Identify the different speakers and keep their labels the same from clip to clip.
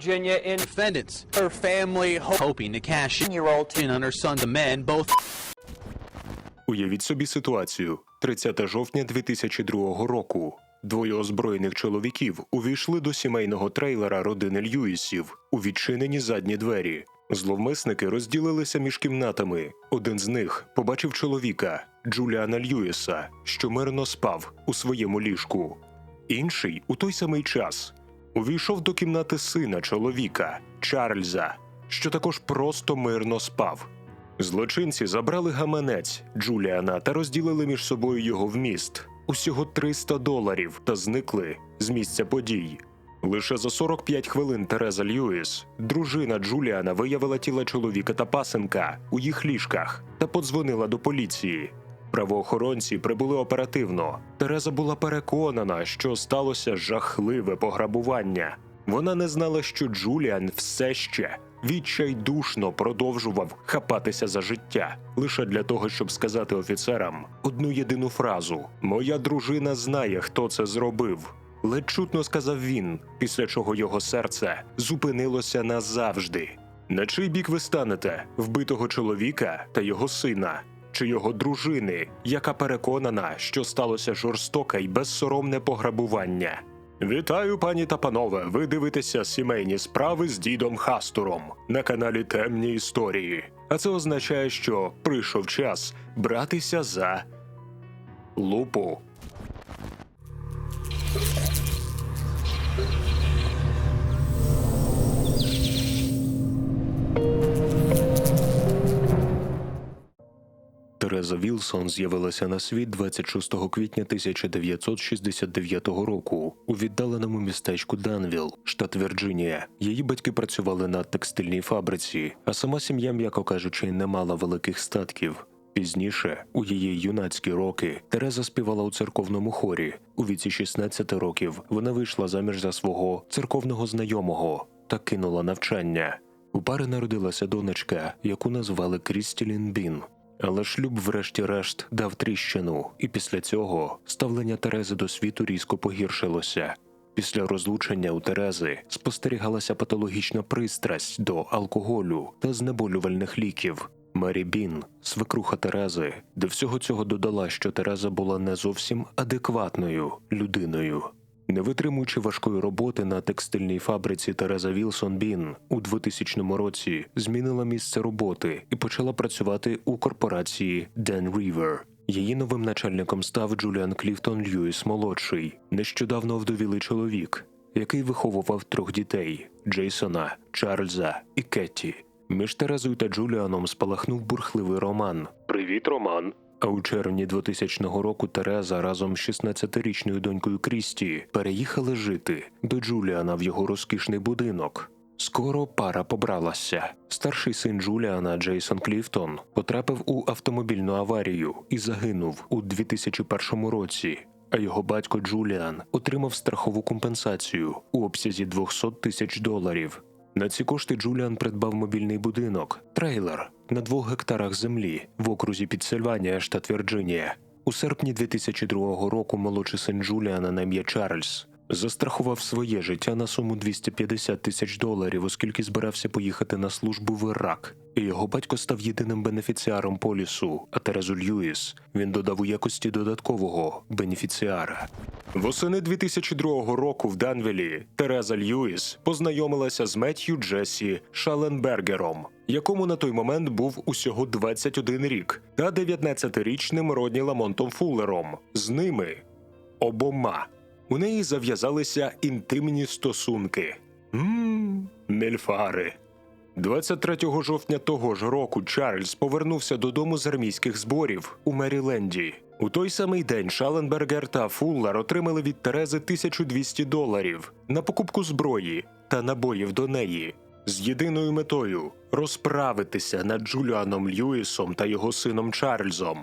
Speaker 1: Virginia in
Speaker 2: Defendants, her family ho- hoping to cash
Speaker 1: year old
Speaker 2: in on her son's men, both
Speaker 3: Уявіть собі ситуацію. 30 жовтня 2002 року. Двоє озброєних чоловіків увійшли до сімейного трейлера родини Льюісів у відчинені задні двері. Зловмисники розділилися між кімнатами. Один з них побачив чоловіка Джуліана Льюіса, що мирно спав у своєму ліжку. Інший у той самий час увійшов до кімнати сина чоловіка Чарльза, що також просто мирно спав. Злочинці забрали гаманець Джуліана та розділили між собою його вміст усього 300 доларів та зникли з місця подій. Лише за 45 хвилин Тереза Льюіс, дружина Джуліана, виявила тіла чоловіка та пасенка у їх ліжках та подзвонила до поліції. Правоохоронці прибули оперативно. Тереза була переконана, що сталося жахливе пограбування. Вона не знала, що Джуліан все ще відчайдушно продовжував хапатися за життя лише для того, щоб сказати офіцерам одну єдину фразу: Моя дружина знає, хто це зробив. Ледь чутно сказав він, після чого його серце зупинилося назавжди. На чий бік ви станете вбитого чоловіка та його сина, чи його дружини, яка переконана, що сталося жорстоке й безсоромне пограбування? Вітаю, пані та панове! Ви дивитеся сімейні справи з дідом Хастуром на каналі Темні Історії. А це означає, що прийшов час братися за лупу. Тереза Вілсон з'явилася на світ 26 квітня 1969 року у віддаленому містечку Данвіл, штат Вірджинія. Її батьки працювали на текстильній фабриці, а сама сім'я, м'яко кажучи, не мала великих статків. Пізніше, у її юнацькі роки, Тереза співала у церковному хорі. У віці 16 років вона вийшла заміж за свого церковного знайомого та кинула навчання. У пари народилася донечка, яку назвали Крістілін Бін. Але шлюб, врешті-решт, дав тріщину, і після цього ставлення Терези до світу різко погіршилося. Після розлучення у Терези спостерігалася патологічна пристрасть до алкоголю та знеболювальних ліків. Мері Бін, свекруха Терези, до всього цього додала, що Тереза була не зовсім адекватною людиною. Не витримуючи важкої роботи на текстильній фабриці Тереза Вілсон Бін у 2000 році змінила місце роботи і почала працювати у корпорації Dan River. Її новим начальником став Джуліан Кліфтон Льюіс молодший, нещодавно вдовілий чоловік, який виховував трьох дітей Джейсона, Чарльза і Кетті. Між Терезою та Джуліаном спалахнув бурхливий роман. Привіт, Роман. А у червні 2000 року Тереза разом з 16-річною донькою Крісті переїхали жити до Джуліана в його розкішний будинок. Скоро пара побралася. Старший син Джуліана Джейсон Кліфтон потрапив у автомобільну аварію і загинув у 2001 році. А його батько Джуліан отримав страхову компенсацію у обсязі 200 тисяч доларів. На ці кошти Джуліан придбав мобільний будинок, трейлер на двох гектарах землі в окрузі Підсильванія, штат Вірджинія. У серпні 2002 року молодший син Джуліана на ім'я Чарльз застрахував своє життя на суму 250 тисяч доларів, оскільки збирався поїхати на службу в Ірак. І його батько став єдиним бенефіціаром полісу, а Терезу Льюіс він додав у якості додаткового бенефіціара. Восени 2002 року в Данвілі Тереза Льюіс познайомилася з Меттью Джесі Шаленбергером, якому на той момент був усього 21 рік, та 19-річним Родні Ламонтом Фуллером. З ними обома у неї зав'язалися інтимні стосунки. Мм, мельфари. 23 жовтня того ж року Чарльз повернувся додому з армійських зборів у Меріленді. У той самий день Шаленбергер та Фуллер отримали від Терези 1200 доларів на покупку зброї та набоїв до неї з єдиною метою розправитися над Джуліаном Льюісом та його сином Чарльзом.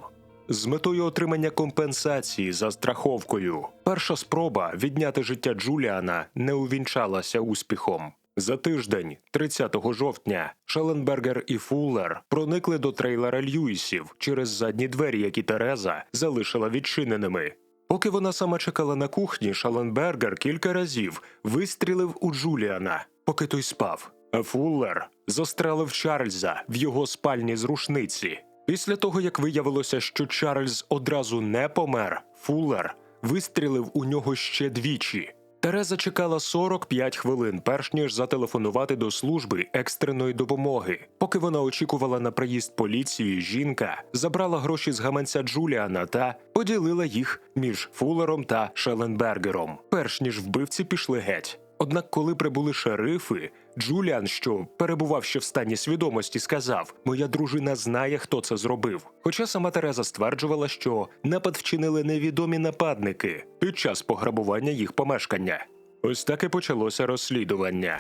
Speaker 3: З метою отримання компенсації за страховкою. Перша спроба відняти життя Джуліана не увінчалася успіхом. За тиждень, 30 жовтня, Шаленбергер і Фуллер проникли до трейлера Льюісів через задні двері, які Тереза залишила відчиненими. Поки вона сама чекала на кухні, Шаленбергер кілька разів вистрілив у Джуліана. поки той спав. А Фуллер застрелив Чарльза в його спальні з рушниці. Після того, як виявилося, що Чарльз одразу не помер, Фуллер вистрілив у нього ще двічі. Тереза чекала 45 хвилин, перш ніж зателефонувати до служби екстреної допомоги. Поки вона очікувала на приїзд поліції, жінка забрала гроші з гаманця Джуліана та поділила їх між Фуллером та Шелленбергером, перш ніж вбивці пішли геть. Однак, коли прибули шерифи, Джуліан, що перебував ще в стані свідомості, сказав: Моя дружина знає, хто це зробив. Хоча сама Тереза стверджувала, що напад вчинили невідомі нападники під час пограбування їх помешкання. Ось так і почалося розслідування.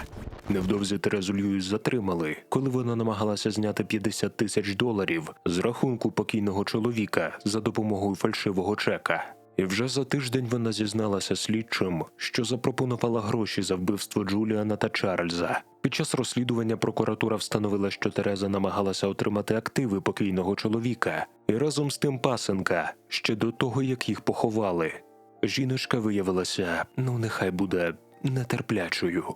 Speaker 3: Невдовзі Терезу Льюіс затримали, коли вона намагалася зняти 50 тисяч доларів з рахунку покійного чоловіка за допомогою фальшивого чека. І вже за тиждень вона зізналася слідчим, що запропонувала гроші за вбивство Джуліана та Чарльза. Під час розслідування прокуратура встановила, що Тереза намагалася отримати активи покійного чоловіка і разом з тим пасенка ще до того, як їх поховали. Жіночка виявилася, ну нехай буде нетерплячою.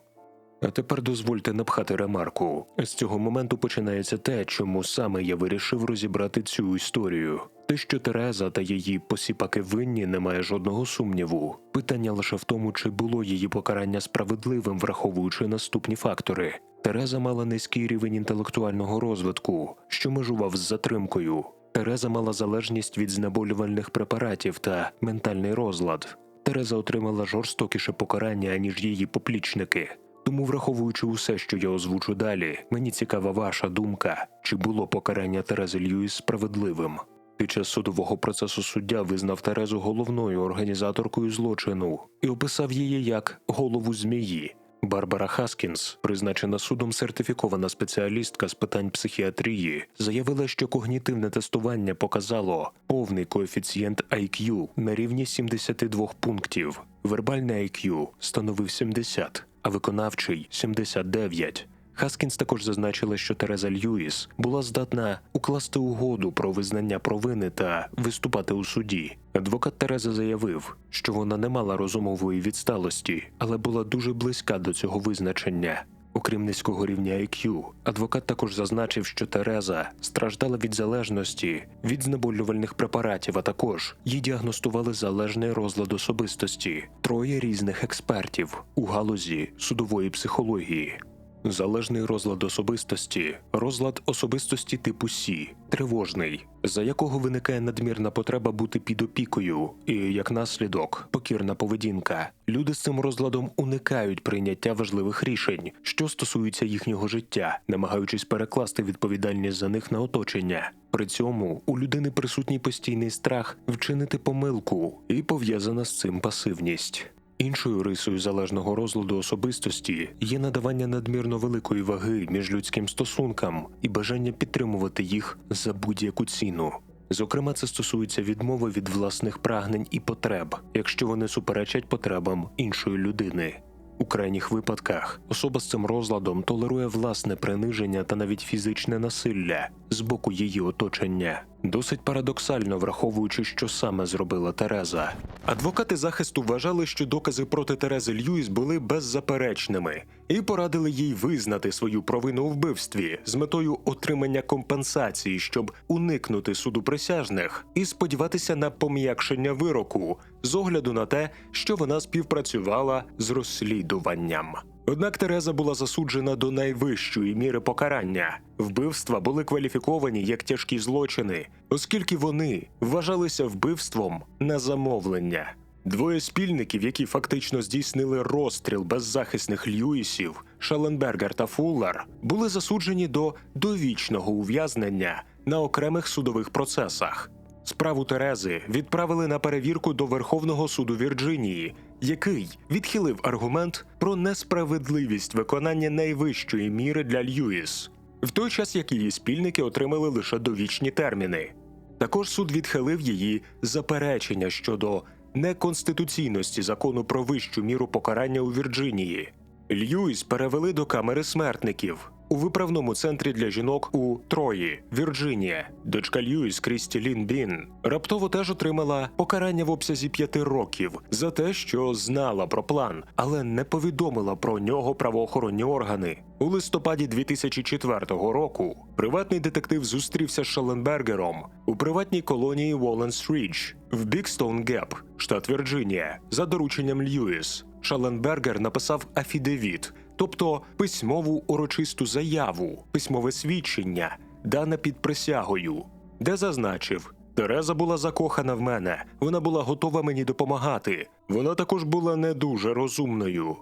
Speaker 3: А тепер дозвольте напхати ремарку. З цього моменту починається те, чому саме я вирішив розібрати цю історію. Те, що Тереза та її посіпаки винні, немає жодного сумніву. Питання лише в тому, чи було її покарання справедливим, враховуючи наступні фактори. Тереза мала низький рівень інтелектуального розвитку, що межував з затримкою. Тереза мала залежність від знеболювальних препаратів та ментальний розлад. Тереза отримала жорстокіше покарання, аніж її поплічники. Тому, враховуючи усе, що я озвучу далі, мені цікава ваша думка, чи було покарання Терези Льюіс справедливим. Під час судового процесу суддя визнав Терезу головною організаторкою злочину і описав її як голову змії. Барбара Хаскінс, призначена судом сертифікована спеціалістка з питань психіатрії, заявила, що когнітивне тестування показало повний коефіцієнт IQ на рівні 72 пунктів. Вербальний IQ становив 70, а виконавчий 79. Хаскінс також зазначила, що Тереза Льюіс була здатна укласти угоду про визнання провини та виступати у суді. Адвокат Терези заявив, що вона не мала розумової відсталості, але була дуже близька до цього визначення. Окрім низького рівня IQ, адвокат також зазначив, що Тереза страждала від залежності від знеболювальних препаратів, а також їй діагностували залежний розлад особистості, троє різних експертів у галузі судової психології. Залежний розлад особистості, розлад особистості типу Сі, тривожний, за якого виникає надмірна потреба бути під опікою, і як наслідок покірна поведінка. Люди з цим розладом уникають прийняття важливих рішень, що стосуються їхнього життя, намагаючись перекласти відповідальність за них на оточення. При цьому у людини присутній постійний страх вчинити помилку і пов'язана з цим пасивність. Іншою рисою залежного розладу особистості є надавання надмірно великої ваги між людським стосункам і бажання підтримувати їх за будь-яку ціну. Зокрема, це стосується відмови від власних прагнень і потреб, якщо вони суперечать потребам іншої людини. У крайніх випадках особа з цим розладом толерує власне приниження та навіть фізичне насилля з боку її оточення. Досить парадоксально враховуючи, що саме зробила Тереза. Адвокати захисту вважали, що докази проти Терези Льюіс були беззаперечними і порадили їй визнати свою провину у вбивстві з метою отримання компенсації, щоб уникнути суду присяжних і сподіватися на пом'якшення вироку з огляду на те, що вона співпрацювала з розслідуванням. Однак Тереза була засуджена до найвищої міри покарання. Вбивства були кваліфіковані як тяжкі злочини, оскільки вони вважалися вбивством на замовлення. Двоє спільників, які фактично здійснили розстріл беззахисних Льюісів, Шелленбергер та Фуллер, були засуджені до довічного ув'язнення на окремих судових процесах. Справу Терези відправили на перевірку до Верховного суду Вірджинії, який відхилив аргумент про несправедливість виконання найвищої міри для Льюіс, в той час як її спільники отримали лише довічні терміни. Також суд відхилив її заперечення щодо неконституційності закону про вищу міру покарання у Вірджинії. Льюіс перевели до камери смертників, у виправному центрі для жінок у Трої, Вірджинія. Дочка Льюіс Крісті Лін Бін раптово теж отримала покарання в обсязі п'яти років за те, що знала про план, але не повідомила про нього правоохоронні органи. У листопаді 2004 року приватний детектив зустрівся з Шелленбергером у приватній колонії Волленс Рідж в Бікстоун Геп, штат Вірджинія, за дорученням Льюіс. Шелленбергер написав афідевіт, тобто письмову урочисту заяву, письмове свідчення, дане під присягою, де зазначив. Тереза була закохана в мене, вона була готова мені допомагати. Вона також була не дуже розумною.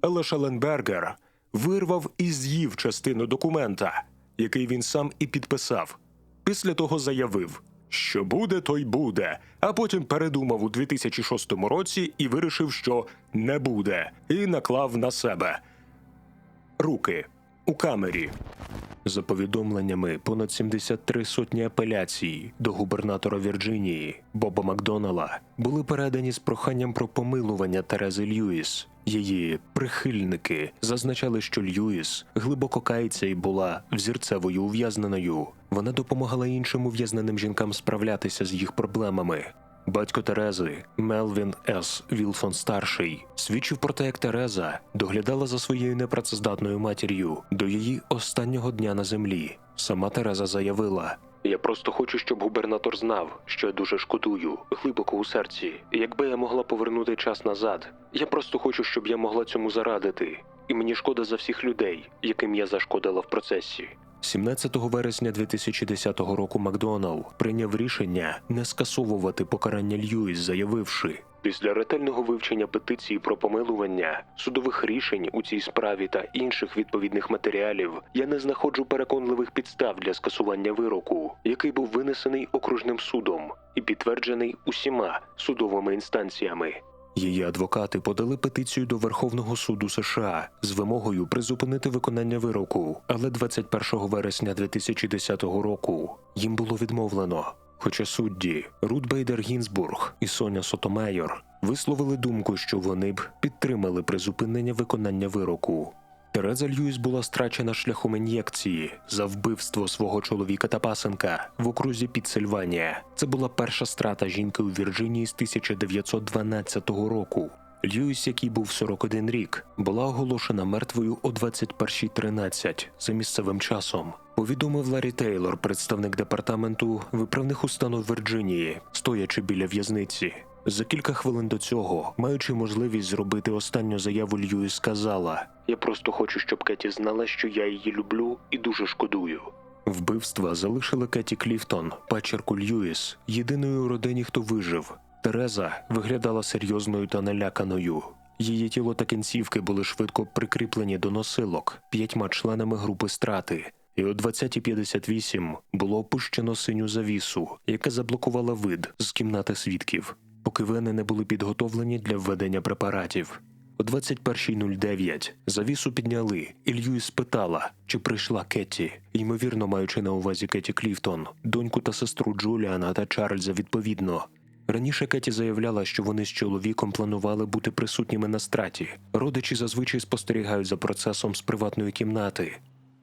Speaker 3: Але Шелленбергер вирвав і з'їв частину документа, який він сам і підписав. Після того заявив, що буде, то й буде, а потім передумав у 2006 році і вирішив, що не буде, і наклав на себе руки у камері. За повідомленнями, понад 73 сотні апеляцій до губернатора Вірджинії Боба Макдонала були передані з проханням про помилування Терези Льюіс. Її прихильники зазначали, що Льюіс глибоко кається і була взірцевою ув'язненою. Вона допомагала іншим ув'язненим жінкам справлятися з їх проблемами. Батько Терези, Мелвін С. Вілсон старший, свідчив про те, як Тереза доглядала за своєю непрацездатною матір'ю до її останнього дня на землі. Сама Тереза заявила: Я просто хочу, щоб губернатор знав, що я дуже шкодую, глибоко у серці. Якби я могла повернути час назад, я просто хочу, щоб я могла цьому зарадити. І мені шкода за всіх людей, яким я зашкодила в процесі. 17 вересня 2010 року Макдоналл прийняв рішення не скасовувати покарання Льюіс, заявивши. Після ретельного вивчення петиції про помилування, судових рішень у цій справі та інших відповідних матеріалів, я не знаходжу переконливих підстав для скасування вироку, який був винесений окружним судом і підтверджений усіма судовими інстанціями. Її адвокати подали петицію до Верховного суду США з вимогою призупинити виконання вироку, але 21 вересня 2010 року їм було відмовлено. Хоча судді Рут Бейдер Гінзбург і Соня Сотомейор висловили думку, що вони б підтримали призупинення виконання вироку. Тереза Льюіс була страчена шляхом ін'єкції за вбивство свого чоловіка та пасенка в окрузі Пітсильванія. Це була перша страта жінки у Вірджинії з 1912 року. Льюіс, який був 41 рік, була оголошена мертвою о 21.13 за місцевим часом. Повідомив Ларі Тейлор, представник департаменту виправних установ Вірджинії, стоячи біля в'язниці. За кілька хвилин до цього, маючи можливість зробити останню заяву, Льюіс сказала: Я просто хочу, щоб Кеті знала, що я її люблю і дуже шкодую. Вбивства залишили Кеті Кліфтон, пачерку Льюіс, єдиною у родині, хто вижив. Тереза виглядала серйозною та наляканою. Її тіло та кінцівки були швидко прикріплені до носилок п'ятьма членами групи страти. І о 20.58 було опущено синю завісу, яка заблокувала вид з кімнати свідків, поки вени не були підготовлені для введення препаратів. О 21.09 завісу підняли, і Льюіс спитала, чи прийшла Кетті, ймовірно маючи на увазі Кетті Кліфтон, доньку та сестру Джуліана та Чарльза відповідно. Раніше Кеті заявляла, що вони з чоловіком планували бути присутніми на страті. Родичі зазвичай спостерігають за процесом з приватної кімнати.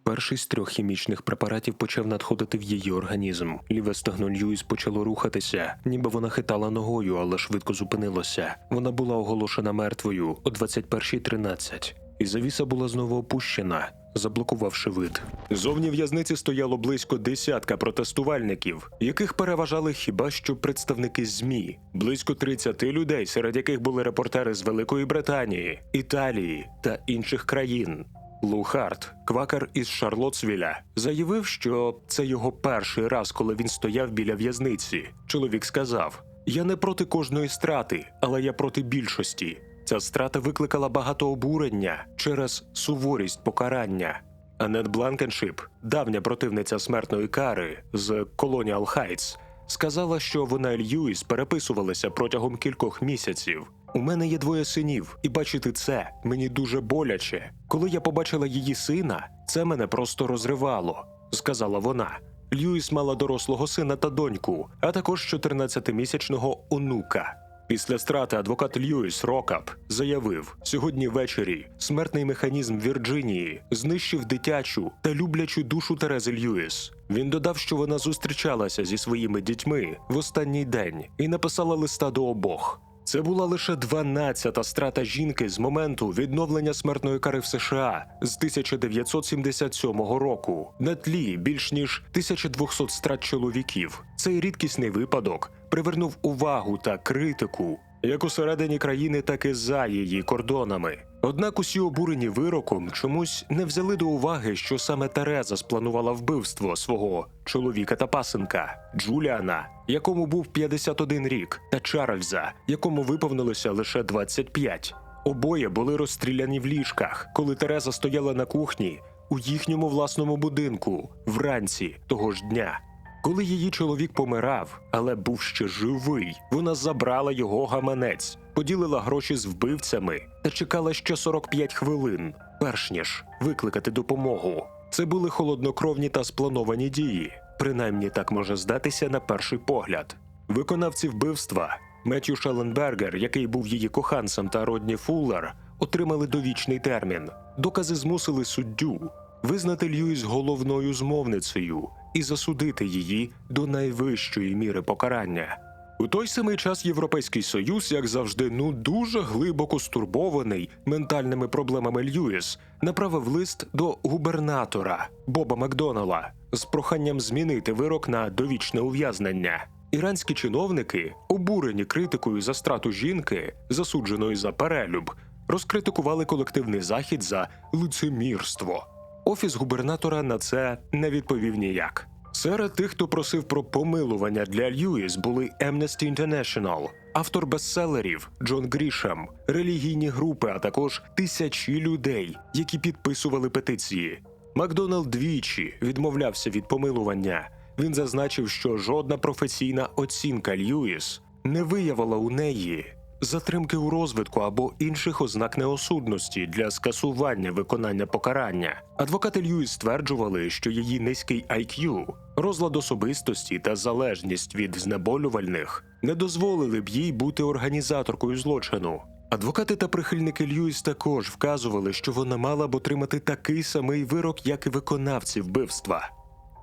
Speaker 3: Перший з трьох хімічних препаратів почав надходити в її організм. Ліве стегно Льюіс почало рухатися, ніби вона хитала ногою, але швидко зупинилося. Вона була оголошена мертвою о 21.13. І завіса була знову опущена, заблокувавши вид. Зовні в'язниці стояло близько десятка протестувальників, яких переважали хіба що представники ЗМІ, близько 30 людей, серед яких були репортери з Великої Британії, Італії та інших країн. Лу Харт, квакер із Шарлотсвіля, заявив, що це його перший раз, коли він стояв біля в'язниці. Чоловік сказав: Я не проти кожної страти, але я проти більшості. Ця страта викликала багато обурення через суворість покарання. Анет Бланкеншип, давня противниця смертної кари з Колоніал Хайтс, сказала, що вона і Льюіс переписувалися протягом кількох місяців. У мене є двоє синів, і бачити це мені дуже боляче. Коли я побачила її сина, це мене просто розривало, сказала вона. Льюіс мала дорослого сина та доньку, а також 14-місячного онука. Після страти адвокат Льюіс Рокап заявив: сьогодні ввечері смертний механізм Вірджинії знищив дитячу та люблячу душу Терези Льюіс. Він додав, що вона зустрічалася зі своїми дітьми в останній день і написала листа до обох. Це була лише 12-та страта жінки з моменту відновлення смертної кари в США з 1977 року на тлі більш ніж 1200 страт чоловіків. Цей рідкісний випадок привернув увагу та критику як усередині країни, так і за її кордонами. Однак усі обурені вироком чомусь не взяли до уваги, що саме Тереза спланувала вбивство свого чоловіка та пасенка Джуліана, якому був 51 рік, та Чарльза, якому виповнилося лише 25. Обоє були розстріляні в ліжках, коли Тереза стояла на кухні у їхньому власному будинку вранці того ж дня. Коли її чоловік помирав, але був ще живий, вона забрала його гаманець, поділила гроші з вбивцями та чекала ще 45 хвилин, перш ніж викликати допомогу. Це були холоднокровні та сплановані дії. Принаймні так може здатися на перший погляд. Виконавці вбивства Меттю Шелленбергер, який був її коханцем, та Родні Фуллер, отримали довічний термін. Докази змусили суддю визнати Льюіс головною змовницею і засудити її до найвищої міри покарання. У той самий час Європейський Союз, як завжди, ну дуже глибоко стурбований ментальними проблемами Льюіс, направив лист до губернатора Боба Макдонала з проханням змінити вирок на довічне ув'язнення. Іранські чиновники, обурені критикою за страту жінки, засудженої за перелюб, розкритикували колективний захід за лицемірство. Офіс губернатора на це не відповів ніяк. Серед тих, хто просив про помилування для Льюіс, були Amnesty International, автор бестселерів Джон Грішем, релігійні групи, а також тисячі людей, які підписували петиції. Макдоналд двічі відмовлявся від помилування. Він зазначив, що жодна професійна оцінка Льюіс не виявила у неї затримки у розвитку або інших ознак неосудності для скасування виконання покарання. Адвокати Льюіс стверджували, що її низький IQ, розлад особистості та залежність від знеболювальних не дозволили б їй бути організаторкою злочину. Адвокати та прихильники Льюіс також вказували, що вона мала б отримати такий самий вирок, як і виконавці вбивства.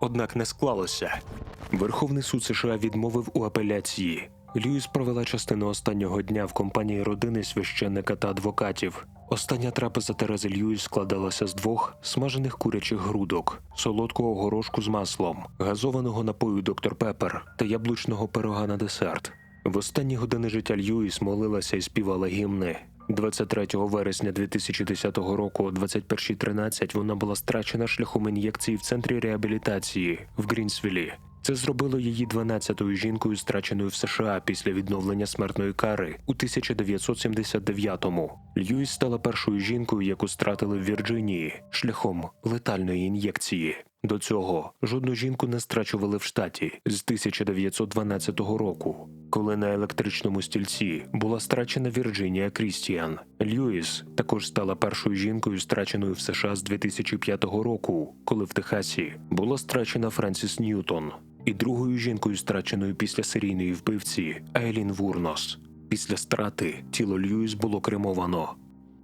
Speaker 3: Однак не склалося. Верховний суд США відмовив у апеляції. Льюіс провела частину останнього дня в компанії родини священника та адвокатів. Остання трапеза Терези Льюіс складалася з двох смажених курячих грудок, солодкого горошку з маслом, газованого напою доктор Пепер та яблучного пирога на десерт. В останні години життя Льюіс молилася і співала гімни. 23 вересня 2010 року о 21.13 вона була страчена шляхом ін'єкції в центрі реабілітації в Грінсвілі. Це зробило її 12-ю жінкою, страченою в США після відновлення смертної кари у 1979-му. Льюіс стала першою жінкою, яку стратили в Вірджинії шляхом летальної ін'єкції. До цього жодну жінку не страчували в штаті з 1912 року, коли на електричному стільці була страчена Вірджинія Крістіан. Льюіс також стала першою жінкою, страченою в США з 2005 року, коли в Техасі була страчена Френсіс Ньютон, і другою жінкою, страченою після серійної вбивці Айлін Вурнос. Після страти тіло Льюіс було кремовано.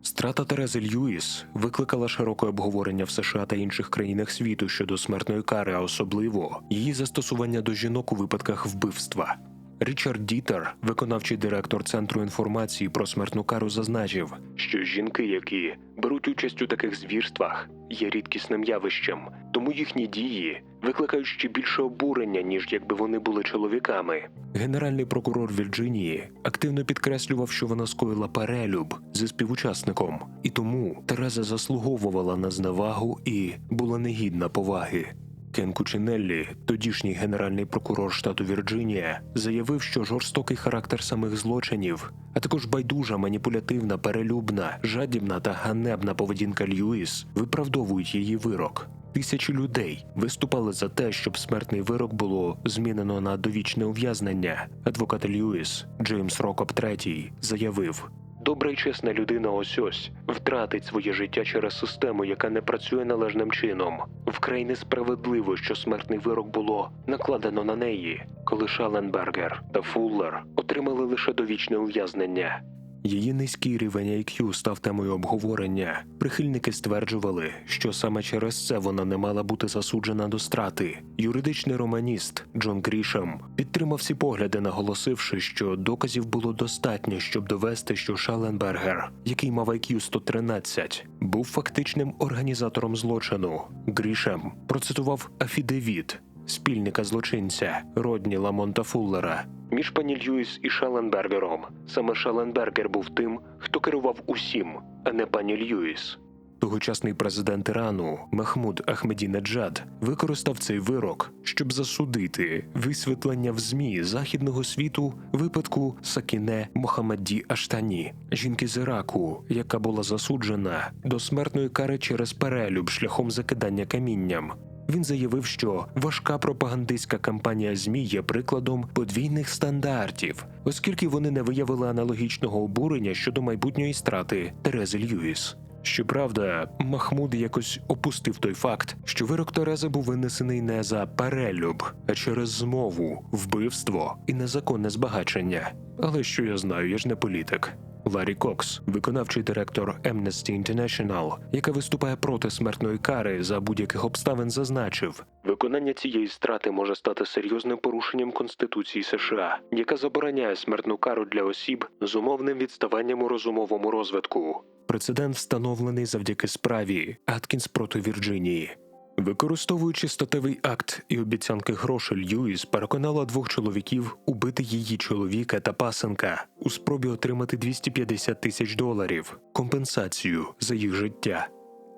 Speaker 3: Страта Терези Льюіс викликала широке обговорення в США та інших країнах світу щодо смертної кари, а особливо її застосування до жінок у випадках вбивства. Річард Дітер, виконавчий директор Центру інформації про смертну кару, зазначив, що жінки, які беруть участь у таких звірствах, є рідкісним явищем, тому їхні дії викликають ще більше обурення, ніж якби вони були чоловіками. Генеральний прокурор Вірджинії активно підкреслював, що вона скоїла перелюб зі співучасником, і тому Тереза заслуговувала на зневагу і була негідна поваги. Кен Кучинеллі, тодішній генеральний прокурор штату Вірджинія, заявив, що жорстокий характер самих злочинів, а також байдужа, маніпулятивна, перелюбна, жадібна та ганебна поведінка Льюіс виправдовують її вирок. Тисячі людей виступали за те, щоб смертний вирок було змінено на довічне ув'язнення. Адвокат Льюіс Джеймс Рокоп III заявив. Добра й чесна людина ось ось втратить своє життя через систему, яка не працює належним чином. Вкрай несправедливо, що смертний вирок було накладено на неї, коли Шаленбергер та Фуллер отримали лише довічне ув'язнення. Її низький рівень IQ став темою обговорення. Прихильники стверджували, що саме через це вона не мала бути засуджена до страти. Юридичний романіст Джон Грішем підтримав ці погляди, наголосивши, що доказів було достатньо, щоб довести, що Шаленбергер, який мав IQ 113, був фактичним організатором злочину. Грішем процитував афідевіт спільника злочинця Родні Ламонта Фуллера. Між пані Льюіс і Шаленбергером саме Шаленбергер був тим, хто керував усім, а не пані Льюіс. Тогочасний президент Ірану Махмуд Ахмедінеджад використав цей вирок, щоб засудити висвітлення в ЗМІ західного світу випадку Сакіне Мохаммаді Аштані, жінки з Іраку, яка була засуджена до смертної кари через перелюб шляхом закидання камінням. Він заявив, що важка пропагандистська кампанія ЗМІ є прикладом подвійних стандартів, оскільки вони не виявили аналогічного обурення щодо майбутньої страти Терези Льюіс. Щоправда, Махмуд якось опустив той факт, що вирок Терези був винесений не за перелюб, а через змову, вбивство і незаконне збагачення. Але що я знаю, я ж не політик. Ларі Кокс, виконавчий директор Amnesty International, яка виступає проти смертної кари за будь-яких обставин, зазначив: виконання цієї страти може стати серйозним порушенням Конституції США, яка забороняє смертну кару для осіб з умовним відставанням у розумовому розвитку. Прецедент встановлений завдяки справі Аткінс проти Вірджинії. Використовуючи статевий акт і обіцянки грошей Льюіс переконала двох чоловіків убити її чоловіка та пасенка у спробі отримати 250 тисяч доларів компенсацію за їх життя.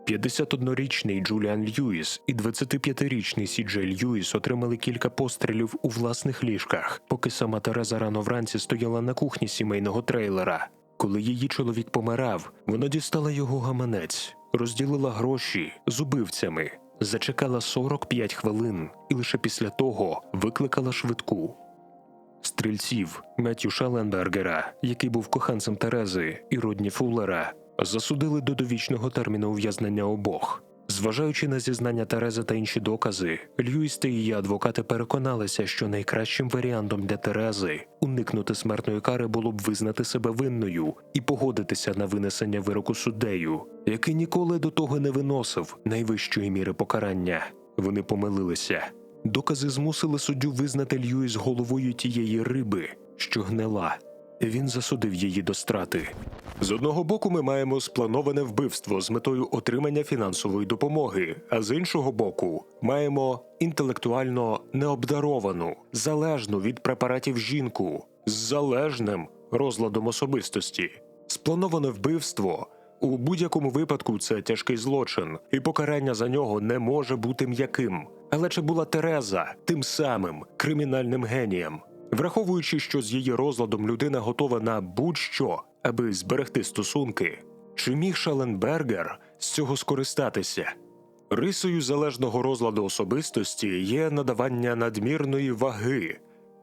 Speaker 3: 51-річний Джуліан Льюіс і 25-річний Сіджей Льюіс отримали кілька пострілів у власних ліжках, поки сама Тереза рано вранці стояла на кухні сімейного трейлера. Коли її чоловік помирав, вона дістала його гаманець, розділила гроші з убивцями, зачекала 45 хвилин і лише після того викликала швидку. Стрільців Меттю Шаленбергера, який був коханцем Терези, і Родні Фуллера, засудили до довічного терміну ув'язнення обох. Зважаючи на зізнання Терези та інші докази, Льюіс та її адвокати переконалися, що найкращим варіантом для Терези уникнути смертної кари було б визнати себе винною і погодитися на винесення вироку суддею, який ніколи до того не виносив найвищої міри покарання. Вони помилилися. Докази змусили суддю визнати Льюіс головою тієї риби, що гнила. Він засудив її до страти. З одного боку, ми маємо сплановане вбивство з метою отримання фінансової допомоги, а з іншого боку, маємо інтелектуально необдаровану, залежну від препаратів жінку з залежним розладом особистості. Сплановане вбивство у будь-якому випадку це тяжкий злочин, і покарання за нього не може бути м'яким. Але чи була Тереза тим самим кримінальним генієм? Враховуючи, що з її розладом людина готова на будь-що, аби зберегти стосунки, чи міг Шаленбергер з цього скористатися? Рисою залежного розладу особистості є надавання надмірної ваги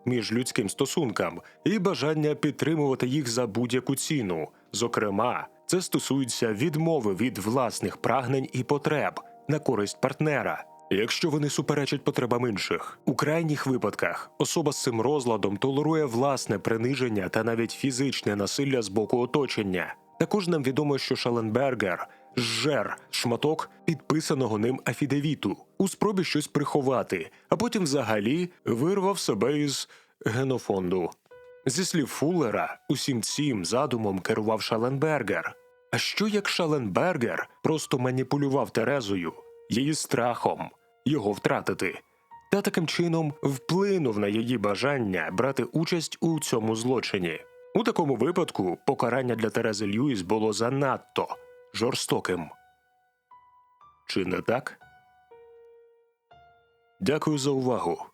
Speaker 3: між людським стосункам і бажання підтримувати їх за будь-яку ціну. Зокрема, це стосується відмови від власних прагнень і потреб на користь партнера. Якщо вони суперечать потребам інших, у крайніх випадках особа з цим розладом толерує власне приниження та навіть фізичне насилля з боку оточення. Також нам відомо, що Шаленбергер зжер шматок підписаного ним афідевіту у спробі щось приховати, а потім взагалі вирвав себе із генофонду. Зі слів Фуллера, усім цим задумом керував Шаленбергер. А що як Шаленбергер просто маніпулював Терезою, її страхом його втратити, та таким чином вплинув на її бажання брати участь у цьому злочині? У такому випадку покарання для Терези Льюіс було занадто жорстоким. Чи не так? Дякую за увагу.